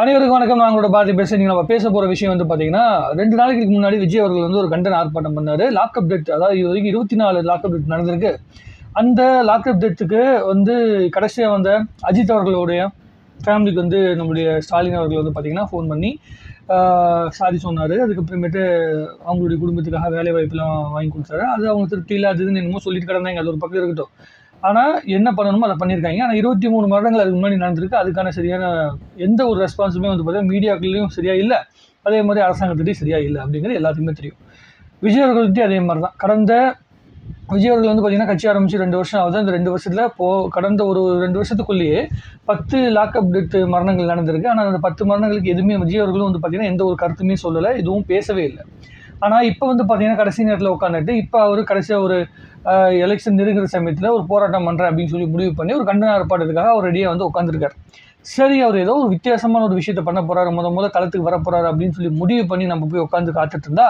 அனைவருக்கும் வணக்கம். நான் உங்களோட பாரதி பேசுறேன். நீங்கள் நம்ம பேச போகிற விஷயம் வந்து பார்த்தீங்கன்னா ரெண்டு நாளைக்கு முன்னாடி விஜய் அவர்கள் வந்து ஒரு கண்டன ஆர்ப்பாட்டம் பண்ணார். லாக்அப் டெட் அதாவது இது வரைக்கும் இருபத்தி நாலு லாக்அப் டெட் நடந்திருக்கு. அந்த லாக்அப் டெத்துக்கு வந்து கடைசியாக வந்த அஜித் அவர்களுடைய ஃபேமிலிக்கு வந்து நம்முடைய ஸ்டாலின் அவர்கள் வந்து பார்த்தீங்கன்னா ஃபோன் பண்ணி சாதி சொன்னார். அதுக்கப்புறமேட்டு அவங்களுடைய குடும்பத்துக்காக வேலை வாய்ப்புலாம் வாங்கி கொடுத்தாரு. அது அவங்க திருப்தி இல்லை அது என்னமோ சொல்லிட்டு கிடந்தாங்க. அது ஒரு பக்கம் இருக்கட்டும். ஆனால் என்ன பண்ணணுமோ அதை பண்ணியிருக்காங்க. ஆனால் இருபத்தி மூணு வருடங்கள் அதுக்கு முன்னாடி நடந்திருக்கு. அதுக்கான சரியான எந்த ஒரு ரெஸ்பான்ஸுமே வந்து பார்த்தீங்கன்னா மீடியாக்கள்லேயும் சரியாக இல்லை. அதே மாதிரி அரசாங்கத்திட்டையும் சரியாக இல்லை அப்படிங்கிறது எல்லாத்துக்குமே தெரியும். விஜய் அவர்கள்ட்டையும் அதே மாதிரி தான் கடந்த விஜய் அவர்கள் வந்து பார்த்தீங்கன்னா கட்சி ஆரம்பித்து ரெண்டு வருஷம் ஆகுது. அந்த ரெண்டு வருஷத்தில் போ கடந்த ஒரு ரெண்டு வருஷத்துக்குள்ளேயே பத்து லாக்அப் டெத் மரணங்கள் நடந்திருக்கு. ஆனால் அந்த பத்து மரணங்களுக்கு எதுவுமே விஜய் அவர்களும் வந்து பார்த்தீங்கன்னா எந்த ஒரு கருத்துமே சொல்லலை. எதுவும் பேசவே இல்லை. ஆனால் இப்போ வந்து பார்த்தீங்கன்னா கடைசி நேரத்தில் உட்காந்துட்டு இப்போ அவர் கடைசியாக ஒரு எலெக்ஷன் நெருங்குற சமயத்தில் ஒரு போராட்டம் பண்ணுறேன் அப்படின்னு சொல்லி முடிவு பண்ணி ஒரு கண்டன ஆர்ப்பாட்டத்துக்காக அவர் ரெடியாக வந்து உட்காந்துருக்காரு சரி அவர் ஏதோ ஒரு வித்தியாசமான ஒரு விஷயத்தை பண்ண போறாரு முத முத களத்துக்கு வர போகிறாரு அப்படின்னு சொல்லி முடிவு பண்ணி நம்ம போய் உட்காந்து காத்துட்டு இருந்தா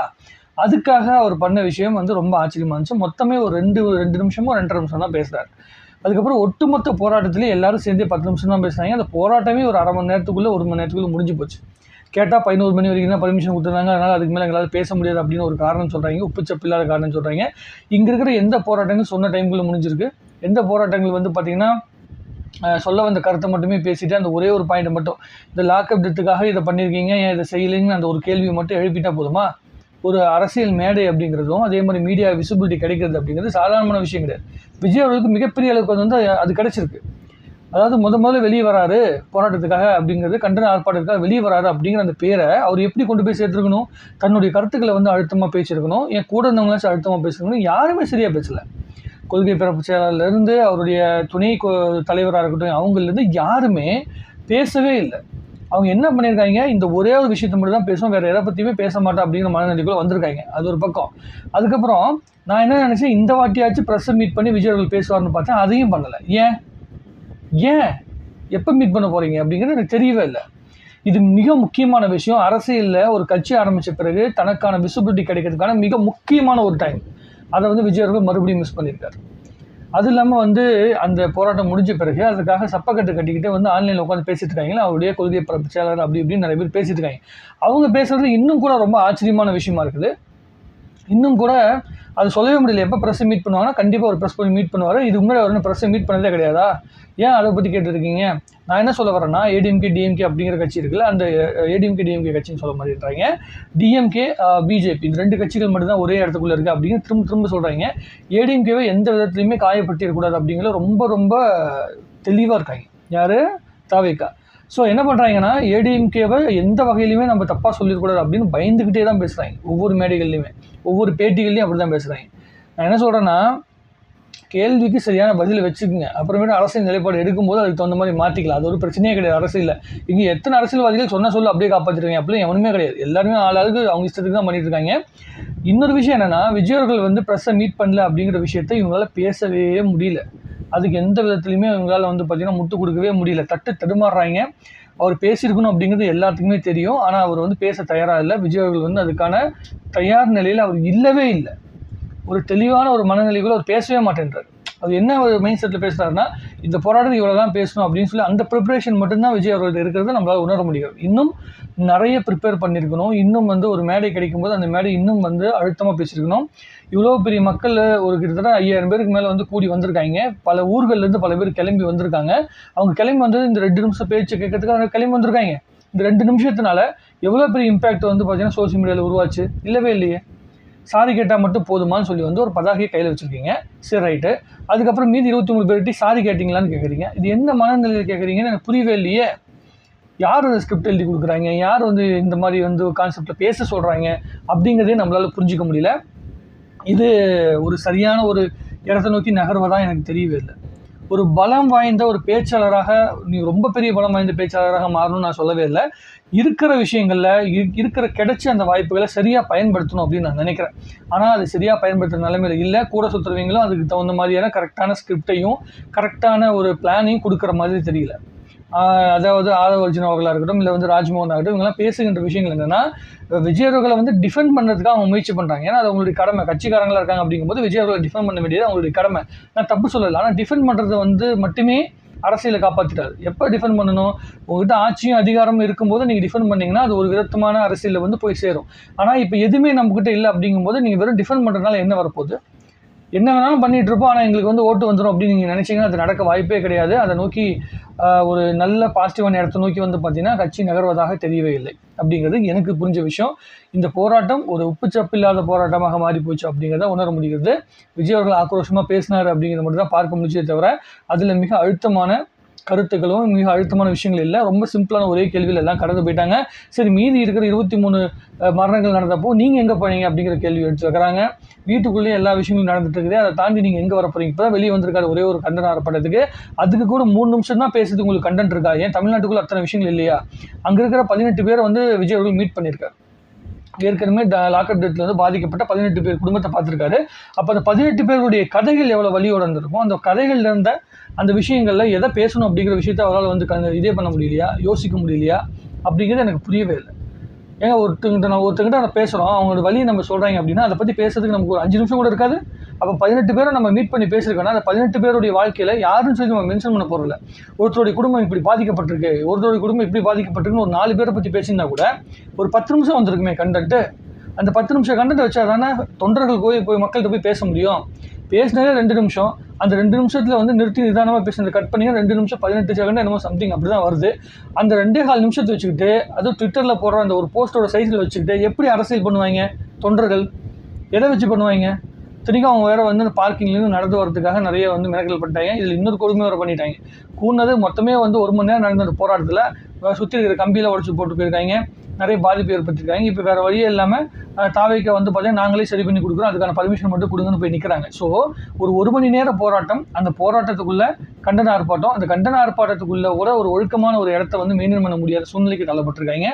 அதுக்காக அவர் பண்ண விஷயம் வந்து ரொம்ப ஆச்சரியமா இருந்துச்சு. மொத்தமே ஒரு ரெண்டு ரெண்டு நிமிஷமோ ரெண்டரை நிமிஷம் தான் பேசுகிறார் அதுக்கப்புறம் ஒட்டுமொத்த போராட்டத்திலே எல்லாரும் சேர்ந்தே பத்து நிமிஷம் தான் பேசுகிறாங்க அந்த போராட்டமே ஒரு அரை மணி நேரத்துக்குள்ள ஒரு மணி நேரத்துக்குள்ளே முடிஞ்சு போச்சு. கேட்டால் பதினோரு மணி வரைக்கும் தான் பர்மிஷன் கொடுத்துருந்தாங்க. அதனால் அதுக்கு மேலே எங்களால் பேச முடியாது அப்படின்னு ஒரு காரணம் சொல்கிறாங்க உப்புச்சப்பு இல்லாத காரணம் சொல்கிறாங்க இங்கே இருக்கிற எந்த போராட்டங்கள் சொன்ன டைமுக்குள்ளே முடிஞ்சிருக்கு. எந்த போராட்டங்கள் வந்து பார்த்திங்கன்னா சொல்ல வந்த கருத்தை மட்டுமே பேசிட்டு அந்த ஒரே ஒரு பாயிண்ட் மட்டும் இந்த லாக்அப் டெத்துக்காக இதை பண்ணியிருக்கீங்க ஏன் இதை செய்யலைங்கன்னு அந்த ஒரு கேள்வியை மட்டும் எழுப்பிட்டா போதுமா? ஒரு அரசியல் மேடை அப்படிங்கிறதும் அதே மாதிரி மீடியா விசிபிலிட்டி கிடைக்கிறது அப்படிங்கிறது சாதாரணமான விஷயம் கிடையாது. விஜய் அவர்களுக்கு மிகப்பெரிய அளவுக்கு வந்து அது கிடைச்சிருக்கு. அதாவது முத முதல்ல வெளியே வராரு போராட்டத்துக்காக அப்படிங்கிறது கண்டன ஆர்ப்பாட்டத்துக்காக வெளியே வராரு அப்படிங்கிற அந்த பேரை அவர் எப்படி கொண்டு போய் சேர்த்துருக்கணும் தன்னுடைய கருத்துக்களை வந்து அழுத்தமாக பேசியிருக்கணும் என் கூட இருந்தவங்களாச்சும் அழுத்தமாக பேசிருக்கணும் யாருமே சரியாக பேசலை. கொள்கை பிறப்பு செயலாளர்லேருந்து அவருடைய துணை தலைவராக இருக்கட்டும் அவங்கலேருந்து யாருமே பேசவே இல்லை. அவங்க என்ன பண்ணியிருக்காங்க இந்த ஒரே ஒரு விஷயத்தை மட்டும் தான் பேசுவோம் வேறு எதை பற்றியுமே பேச மாட்டோம் அப்படிங்கிற மனநிலைக்குள்ளே வந்திருக்காங்க. அது ஒரு பக்கம். அதுக்கப்புறம் நான் என்ன நினச்சேன் இந்த வாட்டியாச்சும் ப்ரெஸ்ஸை மீட் பண்ணி விஜய் அவர்கள் பேசுவார்னு பார்த்தேன் அதையும் பண்ணலை. ஏன்? ஏன்? எப்போ மீட் பண்ண போகிறீங்க அப்படிங்கிறது எனக்கு தெரியவே இல்லை. இது மிக முக்கியமான விஷயம். அரசியலில் ஒரு கட்சி ஆரம்பித்த பிறகு தனக்கான விசிபிலிட்டி கிடைக்கிறதுக்கான மிக முக்கியமான ஒரு டைம் அதை வந்து விஜய் அவர்கள் மறுபடியும் மிஸ் பண்ணியிருக்காரு அது இல்லாமல் வந்து அந்த போராட்டம் முடிஞ்ச பிறகு அதுக்காக சப்பக்கட்டு கட்டிக்கிட்டு வந்து ஆன்லைனில் உட்காந்து பேசிட்டு இருக்காங்களா அவருடைய கொள்கை பரப்பு அப்படி இப்படின்னு நிறைய பேர் பேசிட்டு இருக்காங்க. அவங்க பேசுறது இன்னும் கூட ரொம்ப ஆச்சரியமான விஷயமா இருக்குது. இன்னும் கூட அது சொல்லவே முடியல. எப்போ ப்ரெஸ்ஸை மீட் பண்ணுவாங்கன்னா கண்டிப்பாக ஒரு ப்ரெஸ் பண்ணி மீட் பண்ணுவார். இது முன்னாடி அவர் ப்ரெஸ்ஸை மீட் பண்ணதே கிடையாதா? ஏன் அதை பற்றி கேட்டுருக்கீங்க? நான் என்ன சொல்ல வரேன்னா ஏடிஎம்கே டிஎம்கே அப்படிங்கிற கட்சி இருக்குல்ல அந்த ஏடிஎம்கே டிஎம்கே கட்சின்னு சொல்ல மாட்டேங்கிறாங்க டிஎம்கே பிஜேபி இந்த ரெண்டு கட்சிகள் மட்டும்தான் ஒரே இடத்துக்குள்ள இருக்குது அப்படின்னு திரும்ப திரும்ப சொல்கிறாங்க ஏடிஎம்கேவை எந்த விதத்துலையுமே காயப்படுத்திடக்கூடாது அப்படிங்கிற ரொம்ப ரொம்ப தெளிவாக இருக்காங்க. யார்? தாவேக்கா ஸோ என்ன பண்ணுறாங்கன்னா ஏடிஎம்கேவை எந்த வகையிலுமே நம்ம தப்பாக சொல்லிடக்கூடாது அப்படின்னு பயந்துக்கிட்டே தான் பேசுகிறாங்க ஒவ்வொரு மேடைகள்லையுமே ஒவ்வொரு பேட்டிகள்லையும் அப்படி தான் பேசுகிறாங்க நான் என்ன சொல்கிறேன்னா கேள்விக்கு சரியான பதில் வச்சுக்கோங்க. அப்புறமேட்டு அரசியல் நிலைப்பாடு எடுக்கும்போது அதுக்கு தகுந்த மாதிரி மாற்றிக்கலாம் அது ஒரு பிரச்சனையே கிடையாது அரசியலில். இங்கே எத்தனை அரசியல்வாதிகள் சொன்ன சொல்ல அப்படியே காப்பாற்றிருக்காங்க அப்படிலாம் எவனுமே கிடையாது. எல்லாருமே ஆளாளுக்கு அவங்க இஷ்டத்துக்கு தான் பண்ணிட்டு இருக்காங்க. இன்னொரு விஷயம் என்னென்னா விஜய் அவர்கள் வந்து ப்ரெஸ்ஸை மீட் பண்ணல அப்படிங்கிற விஷயத்தை இவங்களால பேசவே முடியல. அதுக்கு எந்த விதத்துலையுமே இவங்களால் வந்து பார்த்திங்கன்னா முட்டு கொடுக்கவே முடியல. தட்டு தடுமாறுறாங்க. அவர் பேசியிருக்கணும் அப்படிங்கிறது எல்லாத்துக்குமே தெரியும். ஆனால் அவர் வந்து பேச தயாராக இல்லை. விஜய் அவர்கள் வந்து அதுக்கான தயார் நிலையில் அவர் இல்லவே இல்லை. ஒரு தெளிவான ஒரு மனநிலைக்குள்ளே அவர் பேசவே மாட்டேன்றார். அது என்ன ஒரு மைண்ட் செட்டில் பேசுகிறாருன்னா இந்த போராட்டத்தை இவ்வளோ தான் பேசணும் அப்படின்னு சொல்லி அந்த ப்ரிப்பரேஷன் மட்டும்தான் விஜய் அவர்கள் இருக்கிறது நம்மளால் உணர முடியும் இன்னும் நிறைய ப்ரிப்பேர் பண்ணியிருக்கணும். இன்னும் வந்து ஒரு மேடை கிடைக்கும்போது அந்த மேடை இன்னும் வந்து அழுத்தமாக பேசியிருக்கணும். இவ்வளோ பெரிய மக்கள் ஒரு கிட்டத்தட்ட ஐயாயிரம் பேருக்கு மேலே வந்து கூடி வந்திருக்காங்க. பல ஊர்கள்லேருந்து பல பேர் கிளம்பி வந்திருக்காங்க. அவங்க கிளம்பி வந்தது இந்த ரெண்டு நிமிஷம் பேச்சு கேட்கறதுக்கு அவங்க கிளம்பி வந்திருக்காங்க. இந்த ரெண்டு நிமிஷத்தினால எவ்வளோ பெரிய இம்பேக்ட் வந்து பார்த்தீங்கன்னா சோஷியல் மீடியாவில் உருவாச்சு. இல்லவே இல்லையே. சாரி கேட்டால் மட்டும் போதுமான்னு சொல்லி வந்து ஒரு பதாகையை கையில் வச்சுருக்கீங்க. சரி ரைட்டு அதுக்கப்புறம் மீதி இருபத்தி மூணு பேர்ட்டி சாரி கேட்டிங்களான்னு கேட்குறீங்க இது என்ன மனநிலையில் கேட்குறீங்கன்னு எனக்கு புரியவே இல்லையே. யார் அந்த ஸ்கிரிப்ட் எழுதி கொடுக்குறாங்க? யார் வந்து இந்த மாதிரி வந்து கான்செப்டில் பேச சொல்கிறாங்க அப்படிங்கிறதே நம்மளால் புரிஞ்சிக்க முடியல. இது ஒரு சரியான ஒரு இடத்தை நோக்கி நகர்வதாக எனக்கு தெரியவே இல்லை. ஒரு பலம் வாய்ந்த ஒரு பேச்சாளராக நீ ரொம்ப பெரிய பலம் வாய்ந்த பேச்சாளராக மாறணும்னு நான் சொல்லவே இல்லை. இருக்கிற விஷயங்களில் இருக்கிற கிடைச்ச அந்த வாய்ப்புகளை சரியாக பயன்படுத்தணும் அப்படின்னு நான் நினைக்கிறேன். ஆனால் அது சரியாக பயன்படுத்துகிற நிலைமையில் இல்லை. கூட சுற்றுறவங்களும் அதுக்கு தகுந்த மாதிரியான கரெக்டான ஸ்கிரிப்டையும் கரெக்டான ஒரு பிளானையும் கொடுக்குற மாதிரி தெரியல. அதாவது ஆதவ அர்ஜுன் அவர்களாக இருக்கட்டும் இல்லை வந்து ராஜ்மோகன் ஆகட்டும் இவங்கெல்லாம் பேசுகின்ற விஷயங்கள் என்னென்னா விஜய் அவர்களை வந்து டிஃபெண்ட் பண்ணுறதுக்காக அவங்க முயற்சி பண்ணுறாங்க ஏன்னா அது அவங்களுடைய கடமை. கட்சிக்காரங்களாக இருக்காங்க அப்படிங்கும்போது விஜய் அவர்களை டிஃபெண்ட் பண்ண வேண்டியது அவங்களுடைய கடமை. நான் தப்பு சொல்லலை. ஆனால் டிஃபெண்ட் பண்ணுறது வந்து மட்டுமே அரசியலை காப்பாற்றிட்டாரு எப்போ டிஃபெண்ட் பண்ணணும்? உங்ககிட்ட ஆட்சியும் அதிகாரமும் இருக்கும்போது நீங்கள் டிஃபெண்ட் பண்ணீங்கன்னா அது ஒரு விதமான அரசியலில் வந்து போய் சேரும். ஆனால் இப்போ எதுவுமே நம்மக்கிட்ட இல்லை அப்படிங்கும்போது நீங்கள் வெறும் டிஃபெண்ட் பண்ணுறதுனால என்ன வரப்போகுது? என்ன வேணாலும் பண்ணிட்டு இருப்போம். ஆனால் எங்களுக்கு வந்து ஓட்டு வந்துடும் அப்படின்னு நீங்கள் நினச்சிங்கன்னா அது நடக்க வாய்ப்பே கிடையாது. அதை நோக்கி ஒரு நல்ல பாசிட்டிவான இடத்தை நோக்கி வந்து பார்த்தீங்கன்னா கட்சி நகர்வதாக தெரியவே இல்லை. அப்படிங்கிறது எனக்கு புரிஞ்ச விஷயம். இந்த போராட்டம் ஒரு உப்புச்சப்பு இல்லாத போராட்டமாக மாறி போச்சு அப்படிங்கிறத உணர முடிகிறது. விஜய் அவர்கள் ஆக்ரோஷமாக பேசினார் அப்படிங்கிறத மட்டும் தான் பார்க்க முடிச்சதே தவிர அதில் மிக அழுத்தமான கருத்துக்களும் மிக அழுத்தமான விஷயங்கள் இல்லை. ரொம்ப சிம்பிளான ஒரே கேள்வியில் எல்லாம் கடந்து போயிட்டாங்க. சரி மீதி இருக்கிற இருபத்தி மூணு மரணங்கள் நடந்தப்போ நீங்கள் எங்கே போனீங்க அப்படிங்கிற கேள்வி எடுத்து வைக்கிறாங்க. வீட்டுக்குள்ளேயே எல்லா விஷயங்களும் நடந்துட்டு இருக்குது. அதை தாண்டி நீங்கள் எங்கே வர போகிறீங்க இப்போ தான் வெளியே வந்திருக்காரு ஒரே ஒரு கண்டன ஆரப்பட்டதுக்கு அதுக்கு கூட மூணு நிமிஷம் தான் பேசுறது உங்களுக்கு கண்டென்ட் இருக்கா? ஏன்? தமிழ்நாட்டுக்குள்ளே அத்தனை விஷயங்கள் இல்லையா? அங்கே இருக்கிற பதினெட்டு பேர் வந்து விஜய் அவர்கள் மீட் பண்ணியிருக்காரு. ஏற்கனவே லாக்அப் டெத்தில் வந்து பாதிக்கப்பட்ட பதினெட்டு பேர் குடும்பத்தை பார்த்துருக்காரு. அப்போ அந்த பதினெட்டு பேருடைய கதைகள் எவ்வளோ வழியோட இருந்திருக்கும் அந்த கதைகள் இருந்த அந்த விஷயங்களில் எதை பேசணும் அப்படிங்கிற விஷயத்த அவரால் வந்து இதே பண்ண முடியலையா? யோசிக்க முடியலையா? அப்படிங்கிறது எனக்கு புரியவே இல்லை. ஏங்க ஒருத்தங்கிட்ட நான் ஒருத்தங்கிட்ட நம்ம பேசுகிறோம் அவங்களோட வழியை நம்ம சொல்கிறாங்க அப்படின்னா அதை பற்றி பேசுறதுக்கு நமக்கு ஒரு அஞ்சு நிமிஷம் கூட இருக்காது. அப்போ பதினெட்டு பேரை நம்ம மீட் பண்ணி பேசியிருக்கோம்னா அந்த பதினெட்டு பேருடைய வாழ்க்கையில் யாருன்னு சொல்லி நம்ம மென்ஷன் பண்ண போகிறதில்ல ஒருத்தருடைய குடும்பம் இப்படி பாதிக்கப்பட்டிருக்கு ஒருத்தருடைய குடும்பம் இப்படி பாதிக்கப்பட்டிருக்குன்னு ஒரு நாலு பேரை பற்றி பேசியிருந்தா கூட ஒரு பத்து நிமிஷம் வந்திருக்குமே கண்டென்ட்டு அந்த பத்து நிமிஷம் கண்டென்ட் வச்சா தானே தொண்டர்கள் போய் போய் மக்கள்கிட்ட போய் பேச முடியும். பேசினதே ரெண்டு நிமிஷம். அந்த ரெண்டு நிமிஷத்தில் வந்து நிறுத்தி நிதானமாக பேசுனது கட் பண்ணி ரெண்டு நிமிஷம் பதினெட்டு செகண்ட் என்னமோ சம்திங் அப்படி தான் வருது. அந்த ரெண்டே கால் நிமிஷத்தை வச்சுக்கிட்டு அதுவும் ட்விட்டரில் போடுற அந்த ஒரு போஸ்ட்டோட சைஸில் வச்சுக்கிட்டு எப்படி அரசியல் பண்ணுவாங்க? தொண்டர்கள் எதை வச்சு பண்ணுவாங்க? இத்தனைக்கும் அவங்க வேறு வந்து பார்க்கிங்லேருந்து நடந்து வரதுக்காக நிறைய வந்து மிரக்கல் பண்ணிட்டாங்க. இதில் இன்னொரு கொடுமை வேறு பண்ணிட்டாங்க. கூடினது மொத்தமே வந்து ஒரு மணி நேரம் நடந்த அந்த போராட்டத்தில் சுற்றி இருக்கிற கம்பியில் உடச்சி போட்டு போயிருக்காங்க. நிறைய பாதிப்பு ஏற்படுத்திருக்காங்க இப்போ வேறு வழியே இல்லாமல் தாவைக்கா வந்து பார்த்தீங்கன்னா நாங்களே சரி பண்ணி கொடுக்குறோம். அதுக்கான பர்மிஷன் மட்டும் கொடுங்கன்னு போய் நிற்கிறாங்க ஸோ ஒரு ஒரு மணி நேர போராட்டம் அந்த போராட்டத்துக்குள்ளே கண்டன ஆர்ப்பாட்டம் அந்த கண்டன ஆர்ப்பாட்டத்துக்குள்ளே கூட ஒரு ஒழுக்கமான ஒரு இடத்த வந்து மெயின்டைன் பண்ண முடியாத சூழ்நிலைக்கு தள்ளப்பட்டிருக்காங்க.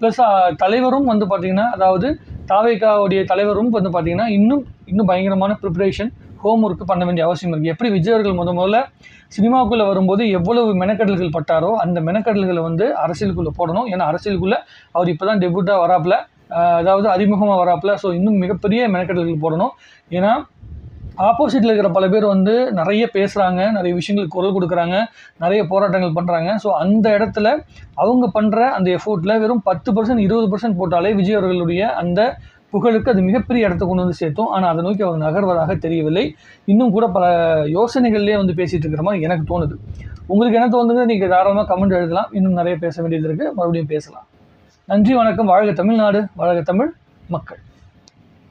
ப்ளஸ் தலைவரும் வந்து பார்த்தீங்கன்னா அதாவது தாவேக்காவுடைய தலைவரும் வந்து பார்த்தீங்கன்னா இன்னும் இன்னும் பயங்கரமான ப்ரிப்பரேஷன் ஹோம் ஒர்க் பண்ண வேண்டிய அவசியம் இருக்குது எப்படி விஜய் அவர்கள் முத முதல்ல சினிமாவுக்குள்ளே வரும்போது எவ்வளவு மெனக்கடல்கள் பட்டாரோ அந்த மெனக்கடல்களை வந்து அரசியலுக்குள்ளே போடணும். ஏன்னா அரசியலுக்குள்ளே அவர் இப்போ தான் டெபியூட்டாக வராப்புல அதாவது அறிமுகமாக வராப்புல. ஸோ இன்னும் மிகப்பெரிய மெனக்கடல்கள் போடணும். ஏன்னா ஆப்போசிட்டில் இருக்கிற பல பேர் வந்து நிறைய பேசுகிறாங்க நிறைய விஷயங்களுக்கு குரல் கொடுக்குறாங்க நிறைய போராட்டங்கள் பண்ணுறாங்க ஸோ அந்த இடத்துல அவங்க பண்ணுற அந்த எஃபோர்ட்டில் வெறும் பத்து பர்சன்ட் இருபது பர்சன்ட் போட்டாலே விஜய் அவர்களுடைய அந்த புகழுக்கு அது மிகப்பெரிய இடத்த கொண்டு வந்து சேர்த்தோம். ஆனால் அதை நோக்கி அவர் நகர்வதாக தெரியவில்லை. இன்னும் கூட பல யோசனைகள்லேயே வந்து பேசிகிட்டு இருக்கிற மாதிரி எனக்கு தோணுது. உங்களுக்கு என்ன தோணுது நீங்கள் தாராளமாக கமெண்ட் எழுதலாம். இன்னும் நிறைய பேச வேண்டியது இருக்குது மறுபடியும் பேசலாம். நன்றி வணக்கம். வாழ்க தமிழ்நாடு வாழ்க தமிழ் மக்கள்.